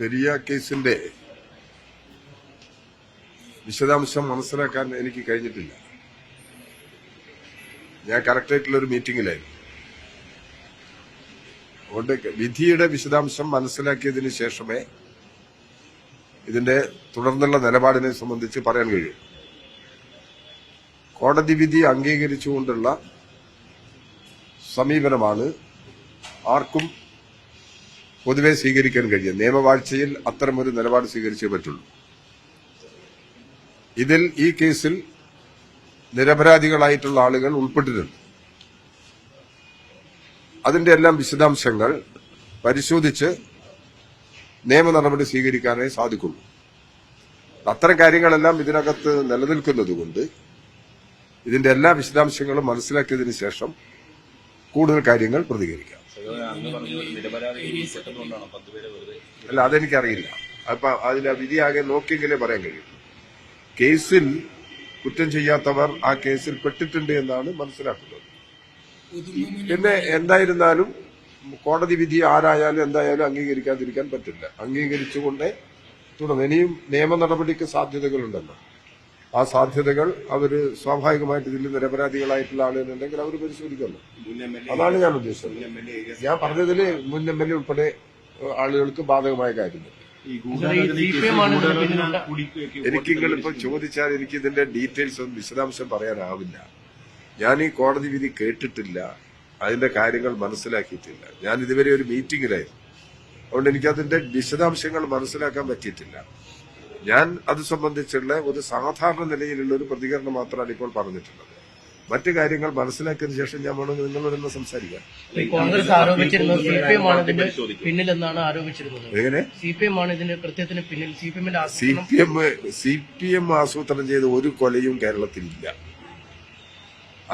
പെരിയ കേസിന്റെ വിശദാംശം മനസ്സിലാക്കാൻ എനിക്ക് കഴിഞ്ഞിട്ടില്ല. ഞാൻ കറക്റ്റായിട്ടുള്ള ഒരു മീറ്റിംഗിലായിരുന്നു. അതുകൊണ്ട് വിധിയുടെ വിശദാംശം മനസ്സിലാക്കിയതിന് ശേഷമേ ഇതിന്റെ തുടർന്നുള്ള നിലപാടിനെ സംബന്ധിച്ച് പറയാൻ കഴിയൂ. കോടതി വിധി അംഗീകരിച്ചുകൊണ്ടുള്ള സമീപനമാണ് ആർക്കും പൊതുവെ സ്വീകരിക്കാൻ കഴിയും. നിയമവാഴ്ചയിൽ അത്തരമൊരു നിലപാട് സ്വീകരിച്ചേ പറ്റുള്ളൂ. ഇതിൽ ഈ കേസിൽ നിരപരാധികളായിട്ടുള്ള ആളുകൾ ഉൾപ്പെട്ടിട്ടുണ്ട്. അതിന്റെ എല്ലാം വിശദാംശങ്ങൾ പരിശോധിച്ച് നിയമ നടപടി സ്വീകരിക്കാനേ സാധിക്കുള്ളൂ. അത്തരം കാര്യങ്ങളെല്ലാം ഇതിനകത്ത് നിലനിൽക്കുന്നതുകൊണ്ട് ഇതിന്റെ എല്ലാ വിശദാംശങ്ങളും മനസ്സിലാക്കിയതിനു ശേഷം കൂടുതൽ കാര്യങ്ങൾ പ്രതികരിക്കാം. അല്ല അതെനിക്കറിയില്ല. അപ്പൊ അതിന്റെ വിധിയാകെ നോക്കിയെങ്കിലേ പറയാൻ കഴിയും. കേസിൽ കുറ്റം ചെയ്യാത്തവർ ആ കേസിൽ പെട്ടിട്ടുണ്ട് എന്നാണ് മനസ്സിലാക്കുന്നത്. പിന്നെ എന്തായിരുന്നാലും കോടതി വിധി ആരായാലും എന്തായാലും അംഗീകരിക്കാതിരിക്കാൻ പറ്റില്ല. അംഗീകരിച്ചുകൊണ്ടേ തുടർന്ന് ഇനിയും നിയമ നടപടിക്ക് സാധ്യതകളുണ്ടല്ലോ ആ സാധ്യതകൾ അവർ സ്വാഭാവികമായിട്ട് ഇതിൽ നിരപരാധികളായിട്ടുള്ള ആളുകളുണ്ടെങ്കിൽ അവർ പരിശോധിക്കുന്നു. അതാണ് ഞാൻ ഉദ്ദേശിച്ചത്. ഞാൻ പറഞ്ഞതിൽ മുൻ എം എൽ എ ഉൾപ്പെടെ ആളുകൾക്ക് ബാധകമായ കാര്യങ്ങൾ എനിക്ക് നിങ്ങളിപ്പോ ചോദിച്ചാൽ എനിക്ക് ഇതിന്റെ ഡീറ്റെയിൽസ് ഒന്നും വിശദാംശം പറയാനാവില്ല. ഞാൻ ഈ കോടതി വിധി കേട്ടിട്ടില്ല. അതിന്റെ കാര്യങ്ങൾ മനസ്സിലാക്കിയിട്ടില്ല. ഞാൻ ഇതുവരെ ഒരു മീറ്റിംഗിലായിരുന്നു അതുകൊണ്ട് എനിക്കതിന്റെ വിശദാംശങ്ങൾ മനസ്സിലാക്കാൻ പറ്റിയിട്ടില്ല. ഞാൻ അത് സംബന്ധിച്ചുള്ള ഒരു സാധാരണ നിലയിലുള്ള ഒരു പ്രതികരണം മാത്രമാണ് ഇപ്പോൾ പറഞ്ഞിട്ടുള്ളത്. മറ്റു കാര്യങ്ങൾ മനസ്സിലാക്കിയതിനു ശേഷം ഞാൻ വേണമെങ്കിൽ നിങ്ങളോടൊന്ന് സംസാരിക്കാം. ഈ കോൺഗ്രസ് ആരോപിച്ചിരുന്നത് സി പി എം ആണ് ഇതിന്റെ പിന്നിലെന്നാണ് ആരോപിച്ചിരുന്നത്. എങ്ങനെ? സി പി എം ആണ് ഇതിന്റെ കൃത്യത്തിന് പിന്നിൽ സി പി എമ്മിന്റെ സി ആസൂത്രണം P M C P M ആസൂത്രണം ചെയ്ത ഒരു കൊലയും കേരളത്തിലില്ല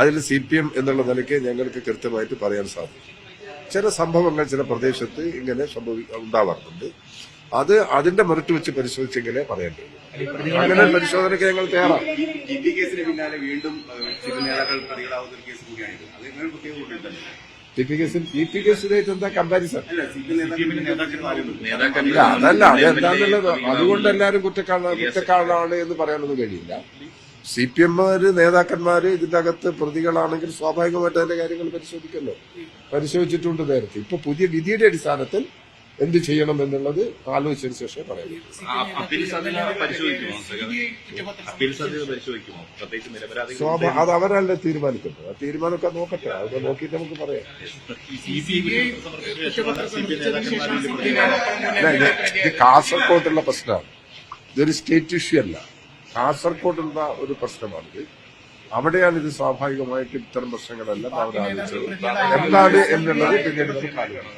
അതിൽ സി പി എം എന്നുള്ള നിലയ്ക്ക് ഞങ്ങൾക്ക് കൃത്യമായിട്ട് പറയാൻ സാധിക്കും. ചില സംഭവങ്ങൾ ചില പ്രദേശത്ത് ഇങ്ങനെ സംഭവി ഉണ്ടാവാറുണ്ട്. അത് അതിന്റെ മെറിറ്റ് വെച്ച് പരിശോധിച്ചെങ്കിലേ പറയാൻ കഴിയും അങ്ങനെ പരിശോധനയ്ക്ക് ഞങ്ങൾ തയ്യാറാണ്. ടി പി കേസിൽ ടി പി കേസിനായിട്ട് എന്താ കമ്പാരിസൺ ഇല്ല. അതല്ല അതെന്താന്നുള്ളത് അതുകൊണ്ട് എല്ലാവരും കുറ്റക്കാരാണ് കുറ്റക്കാരാണ് എന്ന് പറയാനൊന്നും കഴിയില്ല. സി പി എമ്മാര് നേതാക്കന്മാര് ഇതിന്റെ അകത്ത് പ്രതികളാണെങ്കിൽ സ്വാഭാവികമായിട്ട് അതിന്റെ കാര്യങ്ങൾ പരിശോധിക്കല്ലോ. പരിശോധിച്ചിട്ടുണ്ട് നേരത്തെ. ഇപ്പൊ പുതിയ വിധിയുടെ അടിസ്ഥാനത്തിൽ എന്ത് ചെയ്യണം എന്നുള്ളത് ആലോചിച്ചതിന് ശേഷം പറയാം സ്വാഭാ അത് അവരല്ലേ തീരുമാനിക്കുന്നത്? ആ തീരുമാനമൊക്കെ നോക്കട്ടെ. അത് നോക്കിയിട്ട് നമുക്ക് പറയാം. ഇത് ഇത് കാസർകോട്ടുള്ള പ്രശ്നമാണ്. ഇതൊരു സ്റ്റേറ്റ് ഇഷ്യൂ അല്ല. കാസർകോട്ടുള്ള ഒരു പ്രശ്നമാണിത്. അവിടെയാണ് ഇത് സ്വാഭാവികമായിട്ട് ഇത്തരം പ്രശ്നങ്ങളെല്ലാം അവർ ആലോചിച്ചത്. എന്താണ് എന്നുള്ളത് പിന്നീട് നമുക്ക് ആലോചിക്കാം